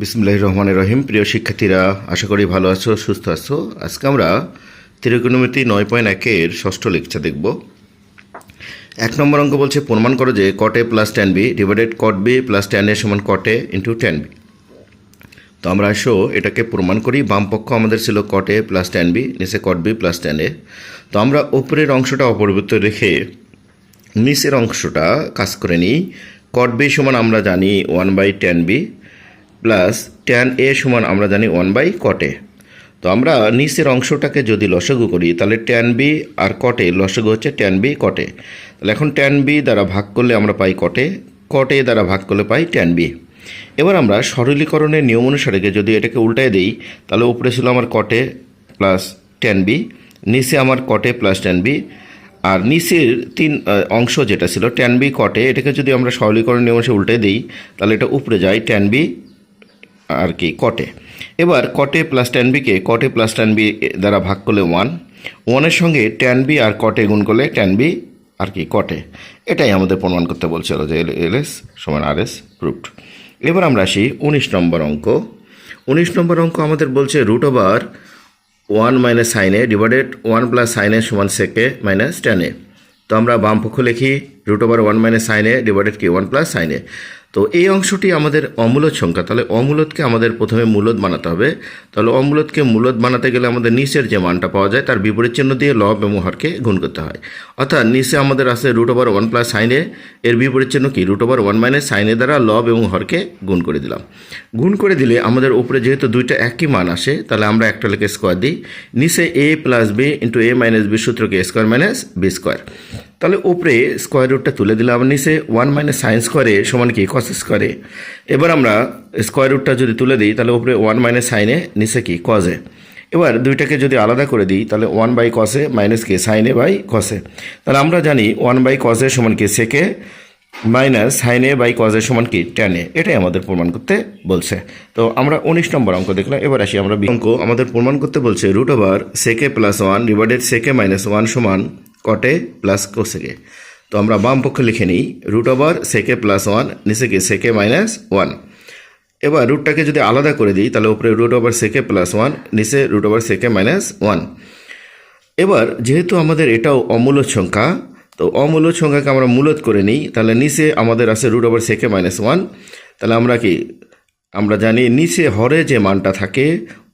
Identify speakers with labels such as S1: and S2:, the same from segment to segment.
S1: বিসমুল্লাহ রহমান রহিম। প্রিয় শিক্ষার্থীরা, আশা করি ভালো আছো, সুস্থ আছো। আজকে আমরা ত্রিকোণমিতি নয় পয়েন্ট একের ষষ্ঠ লেকচার দেখব। এক নম্বর অঙ্ক বলছে, প্রমাণ করো যে cot plus tan B divided cot B plus tan A সমান কট ইন্টু টেন বি তো আমরা আসো এটাকে প্রমাণ করি, বাম পক্ষ আমাদের ছিল কট প্লাস টেন বি নিচে cot B plus tan A তো আমরা ওপরের অংশটা অপরিবর্তিত রেখে নিচের অংশটা কাজ করে নিই। কট বি সমান আমরা জানি one by tan B plus tan A সমান আমরা জানি ওয়ান বাই কটে তো আমরা নিচের অংশটাকে যদি লসগু করি, তাহলে ট্যান বি আর কটে লসগু হচ্ছে ট্যান বি কটে তাহলে এখন ট্যান বি দ্বারা ভাগ করলে আমরা পাই কটে কটে দ্বারা ভাগ করলে পাই ট্যান বি এবার আমরা সরলীকরণের নিয়ম অনুসারে যদি এটাকে উল্টায় দিই, তাহলে উপরে ছিল আমার কটে প্লাস ট্যান বি নিচে আমার cot A plus tan B আর নিচের তিন অংশ যেটা ছিল ট্যান বি কটে এটাকে যদি আমরা সরলীকরণ নিয়ম অনুসারে উল্টে দিই, তাহলে এটা উপরে যায় ট্যান বি আর কি কটে এবার cot A plus tan bike cot A plus tan B দ্বারা ভাগ করলে ওয়ান ওয়ানের সঙ্গে টেন বি আর কটে গুণ করলে টেন বি আর কি কটে এটাই আমাদের প্রমাণ করতে বলছিল যে এল এস সমান আর এস প্রুফড এবার আমরা আসি উনিশ নম্বর অঙ্ক। উনিশ নম্বর অঙ্ক আমাদের বলছে root over one minus sine A divided one plus sine A সমান সেকে মাইনাস টেনে তো আমরা বাম পক্ষ লিখি root over one minus sine A divided কি ওয়ান প্লাস সাইনে তো এই অংশটি আমাদের অমূলত সংখ্যা। তাহলে অমূলতকে আমাদের প্রথমে মূলত বানাতে হবে। তাহলে অমূলতকে মূলত বানাতে গেলে আমাদের নিচের যে মানটা পাওয়া যায়, তার বিপরীত চিহ্ন দিয়ে লব এবং হরকে গুণ করতে হয়। অর্থাৎ নিচে আমাদের আছে রুট ওভার ওয়ান প্লাস সাইনে এর বিপরীত চিহ্ন কি? রুট ওভার ওয়ান মাইনাস সাইনে দ্বারা লব এবং হরকে গুণ করে দিলাম। গুণ করে দিলে আমাদের উপরে যেহেতু দুইটা একই মান আসে, তাহলে আমরা একটা লেখে স্কোয়ার দিই। নিচে A plus B into A minus B সূত্রকে square minus B square তাহলে উপরে স্কোয়ার রুটটা তুলে দিলাম নিচে ওয়ান মাইনাস সাইন স্কোয়ারে সমান কি? কস স্কোয়ারে এবার আমরা স্কোয়ার রুটটা যদি তুলে দিই, তাহলে উপরে ওয়ান মাইনাস সাইনে নিচে কি? কজে এবার দুইটাকে যদি আলাদা করে দিই, তাহলে ওয়ান বাই কসে মাইনাস কি? সাইনে বাই কসে তাহলে আমরা জানি ওয়ান বাই কসে সমান কি? সেকে মাইনাস সাইনে বাই কজের সমান কি? টেনে এটাই আমাদের প্রমাণ করতে বলছে। তো আমরা উনিশ নম্বর অঙ্ক দেখলাম। এবার আসি আমরা অঙ্ক। আমাদের প্রমাণ করতে বলছে root over sec A plus one divided sec A minus one সমান কটে প্লাস কোসেকে। তো আমরা বাম পক্ষে লিখে নিই root over sec A plus one নিচে সেকে মাইনাস ওয়ান এবার রুটটাকে যদি আলাদা করে দিই, তাহলে উপরে root over sec A plus one নিচে root over sec A minus one এবার যেহেতু আমাদের এটাও অমূলত সংখ্যা, তো অমূলত সংখ্যাকে আমরা মূলত করে নিই, তাহলে নিচে আমাদের আছে root over sec A minus one তাহলে আমরা কি, আমরা জানি নিচে হরে যে মানটা থাকে,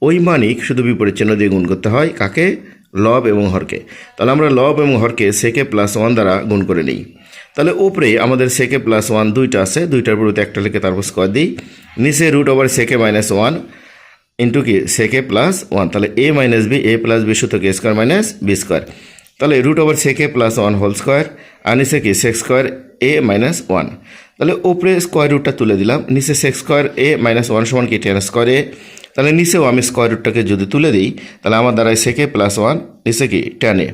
S1: ওই মানই শুধু বিপরীত চিহ্ন দিয়ে গুণ করতে হয়। কাকে? লব এবং হরকে। তাহলে আমরা লব এবং হরকে সেকে প্লাস ওয়ান দ্বারা গুণ করে নিই। তাহলে উপরে আমাদের সেকে প্লাস ওয়ান দুইটা আছে, দুইটার বিরুদ্ধে একটা লিখে তারপর স্কোয়ার দিই। নিচে root over sec A minus one into কি? সেকে প্লাস ওয়ান তাহলে A minus B A plus B সূত্র কে স্কোয়ার মাইনাস বি স্কোয়ার তাহলে root over sec A plus one whole square আর নিচে কি? Sec square A minus one তাহলে উপরে square রুটটা তুলে দিলাম। নিচে sec square A minus one সমান কি? টেন স্কোয়ার এ তাহলে নিচেও আমি স্কোয়ার রুটটাকে যদি তুলে দিই, তাহলে আমার দ্বারায় সেকে প্লাস ওয়ান নিচে কি টেন এ।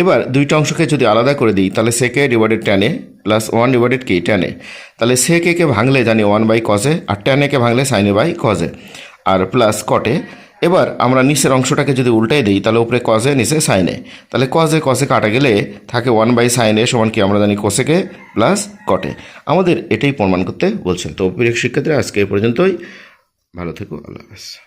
S1: এবার দুইটা অংশকে যদি আলাদা করে দিই, তাহলে sec A divided tan A plus one divided কি টেন এ। তাহলে সেকে কে ভাঙলে জানি ওয়ান বাই কজে আর টেন একে ভাঙলে সাইনে বাই কজে আর প্লাস কটে এবার আমরা নিচের অংশটাকে যদি উল্টাই দিই, তাহলে উপরে কজে নিচে সাইনে তাহলে কজে কসে কাটা গেলে থাকে ওয়ান বাই সাইনে সমান কি আমরা জানি কোসেকে প্লাস কটে আমাদের এটাই প্রমাণ করতে বলছেন। তো প্রিয় শিক্ষার্থীরা, আজকে এই পর্যন্তই। ভালো থেকো আল্লাহ হাফেজ।